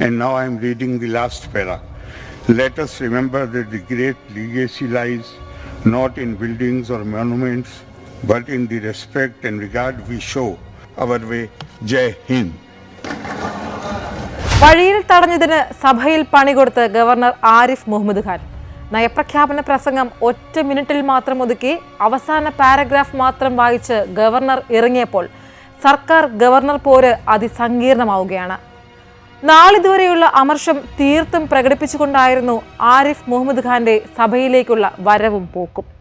And now I am reading the last para. Let us remember that the great legacy lies not in buildings or monuments, but in the respect and regard we show our way. Jai Hind. വഴിയിൽ തടഞ്ഞതിന് സഭയിൽ പണികൊടുത്ത് governor Arif Mohammad Khan നയപ്രഖ്യാപന പ്രസംഗം ഒറ്റ മിനിറ്റിൽ മാത്രം ഒതുക്കി അവസാന പാരഗ്രാഫ് മാത്രം വായിച്ച് ഗവർണർ ഇറങ്ങിയപ്പോൾ സർക്കാർ ഗവർണർ പോര് അതിസങ്കീർണമാവുകയാണ് നാളിതുവരെയുള്ള അമർഷം തീർത്തും പ്രകടിപ്പിച്ചുകൊണ്ടായിരുന്നു ആരിഫ് മുഹമ്മദ് ഖാന്റെ സഭയിലേക്കുള്ള വരവും പോക്കും.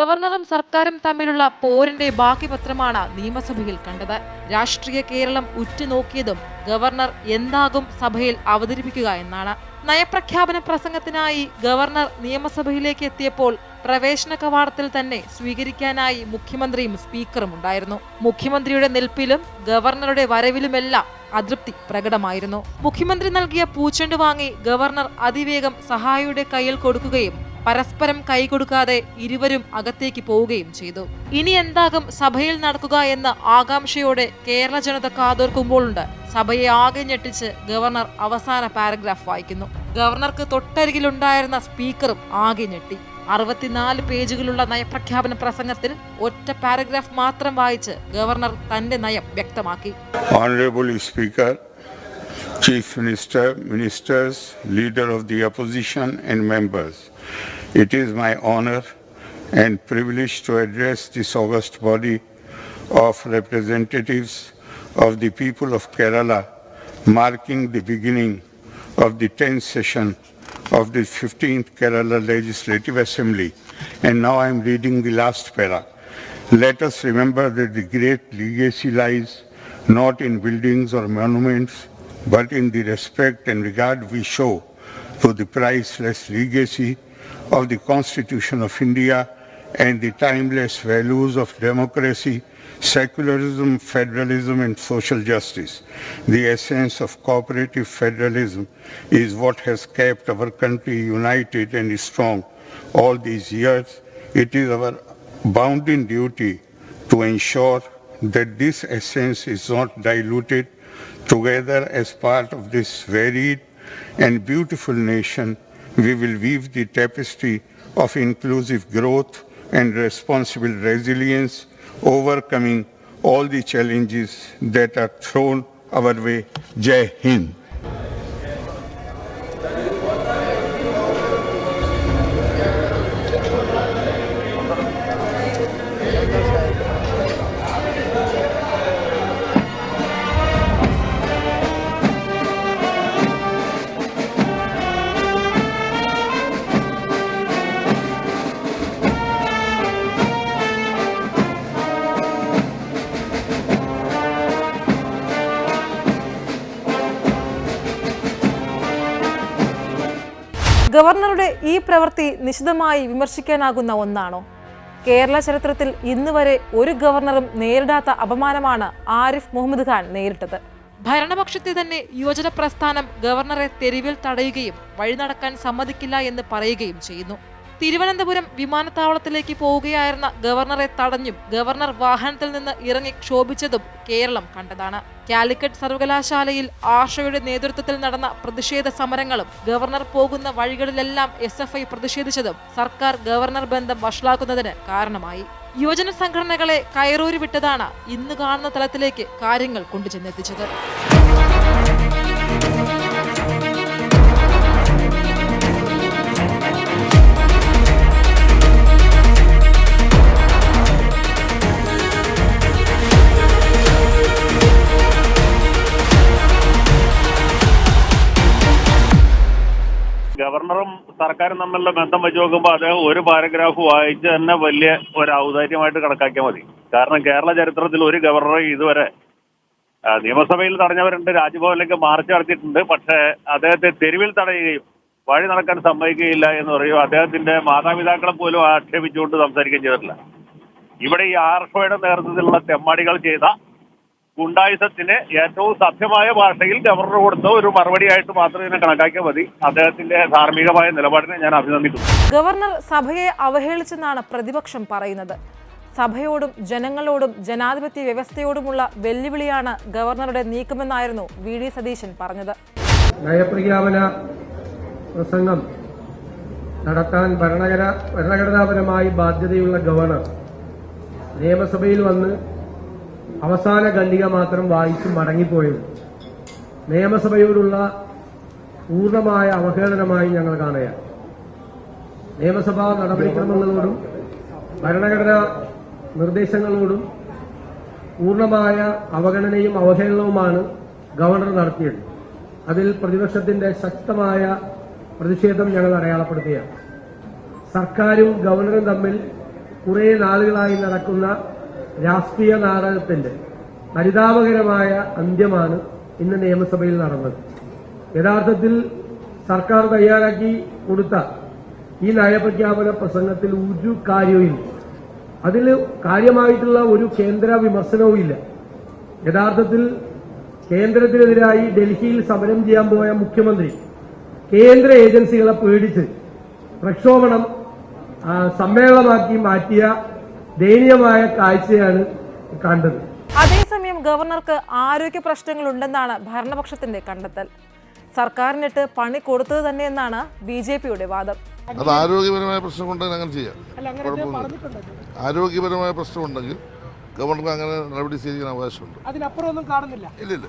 ഗവർണറും സർക്കാരും തമ്മിലുള്ള പോരിന്റെ ബാക്കി പത്രമാണ് നിയമസഭയിൽ കണ്ടത്. രാഷ്ട്രീയ കേരളം ഉറ്റുനോക്കിയതും ഗവർണർ എന്താകും സഭയിൽ അവതരിപ്പിക്കുക എന്നാണ്. നയപ്രഖ്യാപന പ്രസംഗത്തിനായി ഗവർണർ നിയമസഭയിലേക്ക് എത്തിയപ്പോൾ പ്രവേശന കവാടത്തിൽ തന്നെ സ്വീകരിക്കാനായി മുഖ്യമന്ത്രിയും സ്പീക്കറും ഉണ്ടായിരുന്നു. മുഖ്യമന്ത്രിയുടെ നിൽപ്പിലും ഗവർണറുടെ വരവിലുമെല്ലാം അതൃപ്തി പ്രകടമായിരുന്നു. മുഖ്യമന്ത്രി നൽകിയ പൂച്ചെണ്ട് വാങ്ങി ഗവർണർ അതിവേഗം സഹായിയുടെ കയ്യിൽ കൊടുക്കുകയും പരസ്പരം കൈകൊടുക്കാതെ ഇരുവരും അകത്തേക്ക് പോവുകയും ചെയ്തു. ഇനി എന്താകും സഭയിൽ നടക്കുക എന്ന ആകാംക്ഷയോടെ കേരള ജനത കാതോർക്കുമ്പോഴുണ്ട് സഭയെ ആകെ ഞെട്ടിച്ച് ഗവർണർ അവസാന പാരഗ്രാഫ് വായിക്കുന്നു. ഗവർണർക്ക് തൊട്ടരികിലുണ്ടായിരുന്ന സ്പീക്കറും ആകെ ഞെട്ടി. അറുപത്തിനാല് പേജുകളുള്ള നയപ്രഖ്യാപന പ്രസംഗത്തിൽ ഒറ്റ പാരഗ്രാഫ് മാത്രം വായിച്ച് ഗവർണർ തന്റെ നയം വ്യക്തമാക്കി. Honorable speaker Chief Minister, Ministers, Leader of the Opposition and members, it is my honor and privilege to address this august body of representatives of the people of Kerala, marking the beginning of the 10th session of the 15th Kerala Legislative Assembly. And now I am reading the last para. Let us remember that the great legacy lies not in buildings or monuments, but in the respect and regard we show to the priceless legacy of the Constitution of India and the timeless values of democracy, secularism, federalism, and social justice. The essence of cooperative federalism is what has kept our country united and strong all these years. It is our bounden duty to ensure that this essence is not diluted. Together, as part of this varied and beautiful nation, we will weave the tapestry of inclusive growth and responsible resilience, overcoming all the challenges that are thrown our way. Jai Hind. ഗവർണറുടെ ഈ പ്രവൃത്തി നിശിതമായി വിമർശിക്കാനാകുന്ന ഒന്നാണോ? കേരള ചരിത്രത്തിൽ ഇന്ന് വരെ ഒരു ഗവർണറും നേരിടാത്ത അപമാനമാണ് ആരിഫ് മുഹമ്മദ് ഖാൻ നേരിട്ടത്. ഭരണപക്ഷത്തെ തന്നെ യുവജന പ്രസ്ഥാനം ഗവർണറെ തെരുവിൽ തടയുകയും വഴി നടക്കാൻ സമ്മതിക്കില്ല എന്ന് പറയുകയും ചെയ്യുന്നു. തിരുവനന്തപുരം വിമാനത്താവളത്തിലേക്ക് പോവുകയായിരുന്ന ഗവർണറെ തടഞ്ഞും ഗവർണർ വാഹനത്തിൽ നിന്ന് ഇറങ്ങി ക്ഷോഭിച്ചതും കേരളം കണ്ടതാണ്. കാലിക്കറ്റ് സർവകലാശാലയിൽ ആഷയുടെ നേതൃത്വത്തിൽ നടന്ന പ്രതിഷേധ സമരങ്ങളും ഗവർണർ പോകുന്ന വഴികളിലെല്ലാം എസ് എഫ് ഐ പ്രതിഷേധിച്ചതും സർക്കാർ ഗവർണർ ബന്ധം വഷളാക്കുന്നതിന് കാരണമായി. യുവജന സംഘടനകളെ കയറൂരി വിട്ടതാണ് ഇന്ന് കാണുന്ന തലത്തിലേക്ക് കാര്യങ്ങൾ കൊണ്ടുചെന്നെത്തിച്ചത്. ഗവർണറും സർക്കാരും തമ്മിലുള്ള ബന്ധം വെച്ച് നോക്കുമ്പോൾ അദ്ദേഹം ഒരു പാരഗ്രാഫ് വായിച്ച് തന്നെ വലിയ ഒരു ഔദാര്യമായിട്ട് കണക്കാക്കിയാൽ മതി. കാരണം കേരള ചരിത്രത്തിൽ ഒരു ഗവർണർ ഇതുവരെ നിയമസഭയിൽ തടഞ്ഞവരുണ്ട് രാജ്ഭവനിലേക്ക് മാർച്ച് നടത്തിയിട്ടുണ്ട് പക്ഷേ അദ്ദേഹത്തെ തെരുവിൽ തടയുകയും വഴി നടക്കാൻ സമ്മതിക്കുകയില്ല എന്ന് പറയും അദ്ദേഹത്തിന്റെ മാതാപിതാക്കളെ പോലും ആക്ഷേപിച്ചുകൊണ്ട് സംസാരിക്കുകയും ചെയ്തിട്ടില്ല. ഇവിടെ ഈ ആർഷോയുടെ നേതൃത്വത്തിലുള്ള തെമ്മാടികൾ ചെയ്ത ഗുണ്ടായുസത്തിന് ഏറ്റവും സഭ്യമായ ഭാഷയിൽ ഗവർണർ കൊടുത്ത ഒരു മറുപടിയായിട്ട് മാത്രം ഇതിനെ കണക്കാക്കിയാൽ മതി. അദ്ദേഹത്തിന്റെ ധാർമ്മികമായ നിലപാടിനെ ഞാൻ അഭിനന്ദിക്കുന്നു. ഗവർണർ സഭയെ അവഹേളിച്ചെന്നാണ് പ്രതിപക്ഷം പറയുന്നത്. സഭയോടും ജനങ്ങളോടും ജനാധിപത്യ വ്യവസ്ഥയോടുമുള്ള വെല്ലുവിളിയാണ് ഗവർണറുടെ നീക്കമെന്നായിരുന്നു വി ഡി സതീശൻ പറഞ്ഞത്. നയപ്രഖ്യാപന പ്രസംഗം നടത്താൻ ഭരണഘടന ഭരണഘടനാപരമായി ബാധ്യതയുള്ള ഗവർണർ നിയമസഭയിൽ വന്ന് അവസാന ഖണ്ഡിക മാത്രം വായിച്ച് മടങ്ങിപ്പോയത് നിയമസഭയോടുള്ള പൂർണമായ അവഹേളനമായി ഞങ്ങൾ കാണുകയാണ്. നിയമസഭാ നടപടിക്രമങ്ങളോടും ഭരണഘടനാ നിർദ്ദേശങ്ങളോടും പൂർണമായ അവഗണനയും അവഹേളനവുമാണ് ഗവർണർ നടത്തിയത്. അതിൽ പ്രതിപക്ഷത്തിന്റെ ശക്തമായ പ്രതിഷേധം ഞങ്ങൾ അടയാളപ്പെടുത്തുകയാണ്. സർക്കാരും ഗവർണറും തമ്മിൽ കുറേ നാളുകളായി നടക്കുന്ന രാഷ്ട്രീയ നാടകത്തിന്റെ പരിതാപകരമായ അന്ത്യമാണ് ഇന്ന് നിയമസഭയിൽ നടന്നത്. യഥാർത്ഥത്തിൽ സർക്കാർ തയ്യാറാക്കി കൊടുത്ത ഈ നയപ്രഖ്യാപന പ്രസംഗത്തിൽ ഒരു കാര്യവും അതിൽ കാര്യമായിട്ടുള്ള ഒരു കേന്ദ്ര വിമർശനവും ഇല്ല യഥാർത്ഥത്തിൽ കേന്ദ്രത്തിനെതിരായി ഡൽഹിയിൽ സമരം ചെയ്യാൻ പോയ മുഖ്യമന്ത്രി കേന്ദ്ര ഏജൻസികളെ പേടിച്ച് പ്രക്ഷോഭണം സമ്മേളനമാക്കി മാറ്റിയ ദയനീയമായ കാഴ്ചയാണ് കണ്ടത്. അതേസമയം ഗവർണർക്ക് ആരോഗ്യ പ്രശ്നങ്ങൾ ഉണ്ടെന്നാണ് ഭരണപക്ഷത്തിന്റെ കണ്ടെത്തൽ. സർക്കാരിനിട്ട് പണി കൊടുത്തത് തന്നെയെന്നാണ് ബി ജെ പിയുടെ വാദം. അത് ആരോഗ്യപരമായ പ്രശ്നം കൊണ്ടെങ്കിൽ അങ്ങനെ ചെയ്യാം ആരോഗ്യപരമായ പ്രശ്നമുണ്ടെങ്കിൽ ഗവർണർക്ക് അങ്ങനെ നടപടി സ്വീകരിക്കാൻ അവകാശമുണ്ട്. അതിനപ്പുറമൊന്നും കാണുന്നില്ല. ഇല്ലില്ല.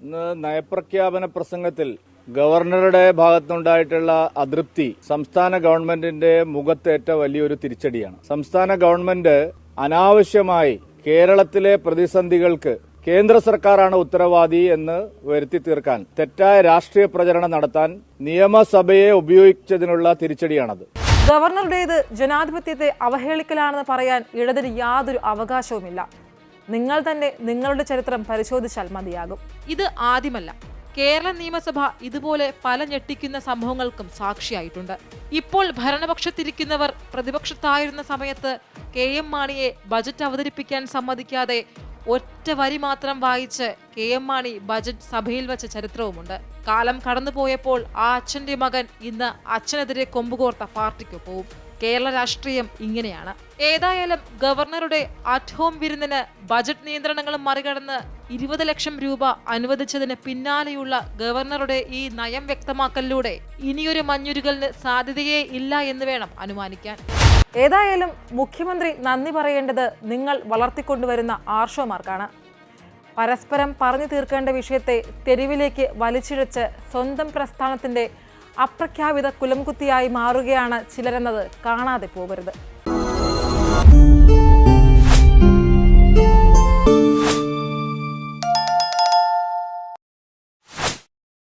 ഇന്ന് നയപ്രഖ്യാപന പ്രസംഗത്തിൽ ഗവർണറുടെ ഭാഗത്തുണ്ടായിട്ടുള്ള അതൃപ്തി സംസ്ഥാന ഗവൺമെന്റിന്റെ മുഖത്തേറ്റ വലിയൊരു തിരിച്ചടിയാണ്. സംസ്ഥാന ഗവൺമെന്റ് അനാവശ്യമായി കേരളത്തിലെ പ്രതിസന്ധികൾക്ക് കേന്ദ്ര സർക്കാരാണ് ഉത്തരവാദി എന്ന് വരുത്തി തീർക്കാൻ തെറ്റായ രാഷ്ട്രീയ പ്രചരണം നടത്താൻ നിയമസഭയെ ഉപയോഗിച്ചതിനുള്ള തിരിച്ചടിയാണത്. ഗവർണറുടേത് ജനാധിപത്യത്തെ അവഹേളിക്കലാണെന്ന് പറയാൻ ഇടതിന് യാതൊരു അവകാശവുമില്ല. നിങ്ങൾ തന്നെ നിങ്ങളുടെ ചരിത്രം പരിശോധിച്ചാൽ മതിയാകും. ഇത് ആദ്യമല്ല. കേരള നിയമസഭ ഇതുപോലെ പല ഞെട്ടിക്കുന്ന സംഭവങ്ങൾക്കും സാക്ഷിയായിട്ടുണ്ട്. ഇപ്പോൾ ഭരണപക്ഷത്തിരിക്കുന്നവർ പ്രതിപക്ഷത്തായിരുന്ന സമയത്ത് കെ എം മാണിയെ ബജറ്റ് അവതരിപ്പിക്കാൻ സമ്മതിക്കാതെ ഒറ്റ വരി മാത്രം വായിച്ച് കെ എം മാണി ബജറ്റ് സഭയിൽ വെച്ച ചരിത്രവുമുണ്ട്. കാലം കടന്നുപോയപ്പോൾ ആ അച്ഛന്റെ മകൻ ഇന്ന് അച്ഛനെതിരെ കൊമ്പുകോർത്ത പാർട്ടിക്ക് പാർട്ടിക്കൊപ്പവും കേരള രാഷ്ട്രീയം ഇങ്ങനെയാണ്. ഏതായാലും ഗവർണറുടെ അറ്റ് ഹോം വിരുന്നിന് ബജറ്റ് നിയന്ത്രണങ്ങളും മറികടന്ന് ഇരുപത് ലക്ഷം രൂപ അനുവദിച്ചതിന് പിന്നാലെയുള്ള ഗവർണറുടെ ഈ നയം വ്യക്തമാക്കലിലൂടെ ഇനിയൊരു മഞ്ഞുരുകലിന് സാധ്യതയേ ഇല്ല എന്ന് വേണം അനുമാനിക്കാൻ. ഏതായാലും മുഖ്യമന്ത്രി നന്ദി പറയേണ്ടത് നിങ്ങൾ വളർത്തിക്കൊണ്ടുവരുന്ന ആർഷോമാർക്കാണ്. പരസ്പരം പറഞ്ഞു തീർക്കേണ്ട വിഷയത്തെ തെരുവിലേക്ക് വലിച്ചിഴച്ച് സ്വന്തം പ്രസ്ഥാനത്തിന്റെ അപ്രഖ്യാപിത കുലംകുത്തിയായി മാറുകയാണ് ചിലരെന്നത് കാണാതെ പോകരുത്.